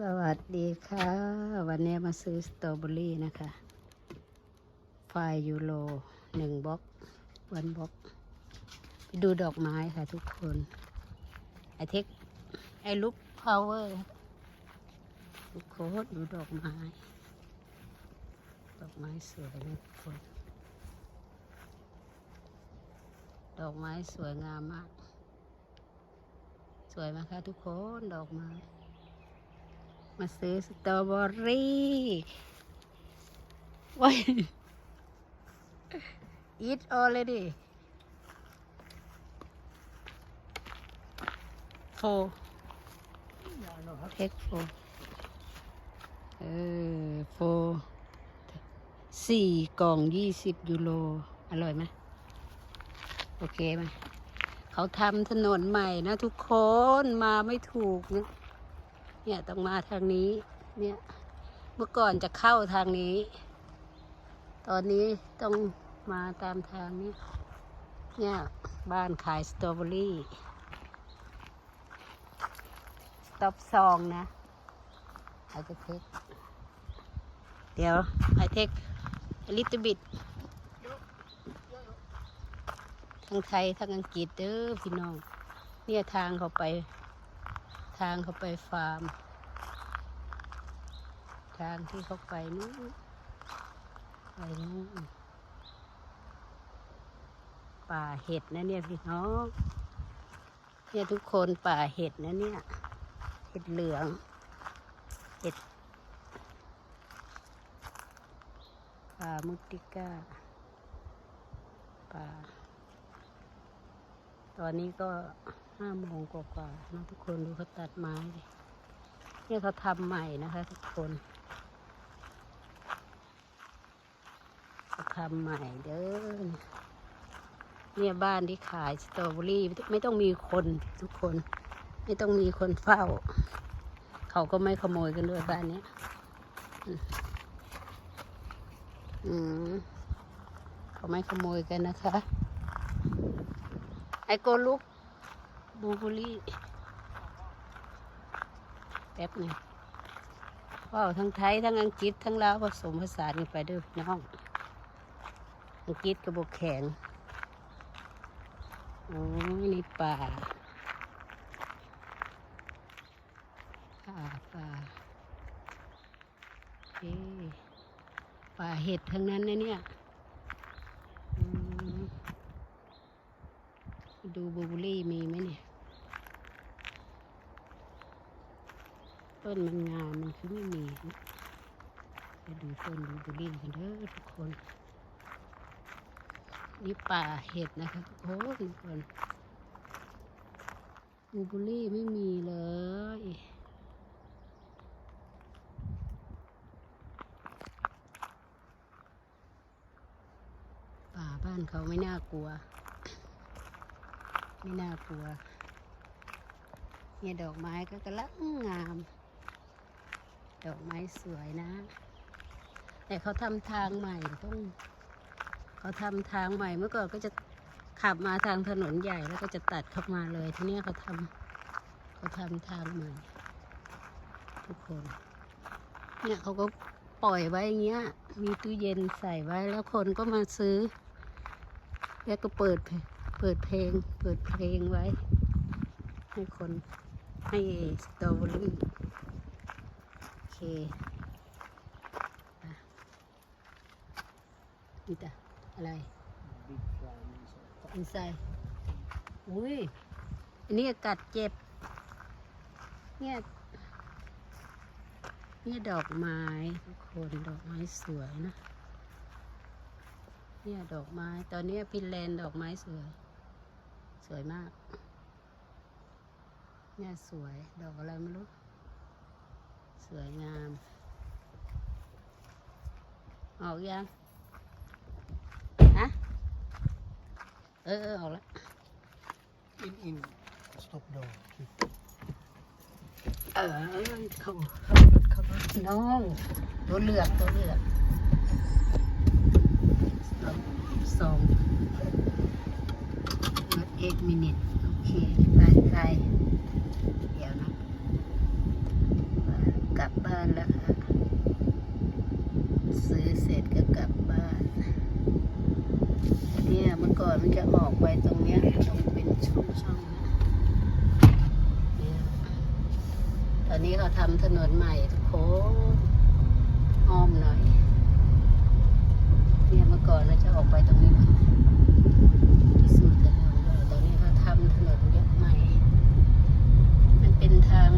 สวัสดีค่ะ วันนี้มาซื้อสตรอเบอรี่นะคะไฟยูโรหนึ่งบล็อกวันบล็อก ไปดูดอกไม้ค่ะทุกคนไอเทคไอลุกพาวเวอร์ทุกคนดูดอกไม้ ดอกไม้สวยนะทุกคน ดอกไม้สวยงามมาก สวยไหมคะทุกคนดอกไม้ มาซื้อสตรอเบอรี่ว้าย eat already four take four เออ four สี่กล่องยี่สิบยูโร อร่อยไหมโอเคไหม เขาทำถนนใหม่นะทุกคน มาไม่ถูกนะ เนี่ยต้องมาทางนี้ เนี่ยเมื่อก่อนจะเข้าทางนี้ ตอนนี้ต้องมาตามทางนี้ เนี่ยบ้านขายสตรอเบอรี่สต็อปซองนะไอเทคเดี๋ยวไอเทคลิตบิดทั้งไทยทั้งอังกฤษเด้อพี่น้อง เนี่ยทางเขาไป ทางเขาไปฟาร์ม ทางที่เขาไปนู้นไปนู้นป่าเห็ดนะเนี่ยพี่น้องเนี่ยทุกคนป่าเห็ดนะเนี่ย เห็ดเหลือง เห็ดป่ามุติก้าป่า ตอนนี้ก็ ห้าโมงกว่าๆนะทุกคนดูเขาตัดไม้ดิเนี่ยเขาทำใหม่นะคะ ทุกคนเขาทำใหม่เด้อเนี่ยบ้านที่ขายสตรอเบอรี่ไม่ต้องมีคนทุกคน ไม่ต้องมีคนเฝ้า เขาก็ไม่ขโมยกันด้วยบ้านนี้อืมเขาไม่ขโมยกันนะคะ ไอโกลุก บูบุรี่แป๊บหนึงว้าวทั้งไทยทั้งอังกฤษทั้งลาวผสมผสานกันไปด้วยน้อง อังกฤษกับบกแข็งโอ้ยนี่ป่าป่าป่าโอเคป่าเห็ดทั้งนั้นนะเนี่ยอืม ดูบูบอรี่มีไหมเนี่ย ต้นมันงามมันคือไม่มีนะไปดูต้นบูบอรี่กันเถอะทุกคน นี่ป่าเห็ดนะคะโอ้ทุกคนบูบอรี่ไม่มีเลยป่าบ้านเขาไม่น่ากลัว ไม่น่ากลัว เนี่ยดอกไม้ก็กำลังงาม ดอกไม้สวยนะ แต่เขาทำทางใหม่ต้องเขาทำทางใหม่เมื่อก่อนก็จะขับมาทางถนนใหญ่แล้วก็จะตัดเข้ามาเลย ทีนี้เขาทำเขาทำทางใหม่ทุกคน เนี่ยเขาก็ปล่อยไว้อย่างเงี้ย มีตู้เย็นใส่ไว้แล้วคนก็มาซื้อ แล้วก็เปิดเพ ปิดเพลง เปิดเพลงไว้ ให้คนให้สตรอเบอรี่โอเคอะนี่จ้ะอะไรอินไซอุ้ย อันนี้กัดเจ็บ เนี่ย เนี่ยดอกไม้ทุกคนดอกไม้สวยนะ เนี่ยดอกไม้ ตอนนี้ฟินแลนด์ดอกไม้สวย สวยมาก เนี่ยสวยดอกอะไรไม่รู้ สวยงาม ออกยังฮะเออเออออกแล้ว In, in. Stop door. เออเขาเขารถเขารถน้องตัวเลือกตัวเลือกสอง 8 minutes โอเคไปไปเดี๋ยวนะกลับบ้านแล้วค่ะ ซื้อเสร็จก็กลับบ้าน เนี่ยเมื่อก่อนมันจะออกไปตรงเนี้ยตรงเป็นช่องช่องเนี่ยตอนนี้เขาทำถนนใหม่โค้งอ้อมหน่อย เนี่ยเมื่อก่อนเราจะออกไปตรงนี้ที่สุด ถนนยกใหม่ มันเป็นทาง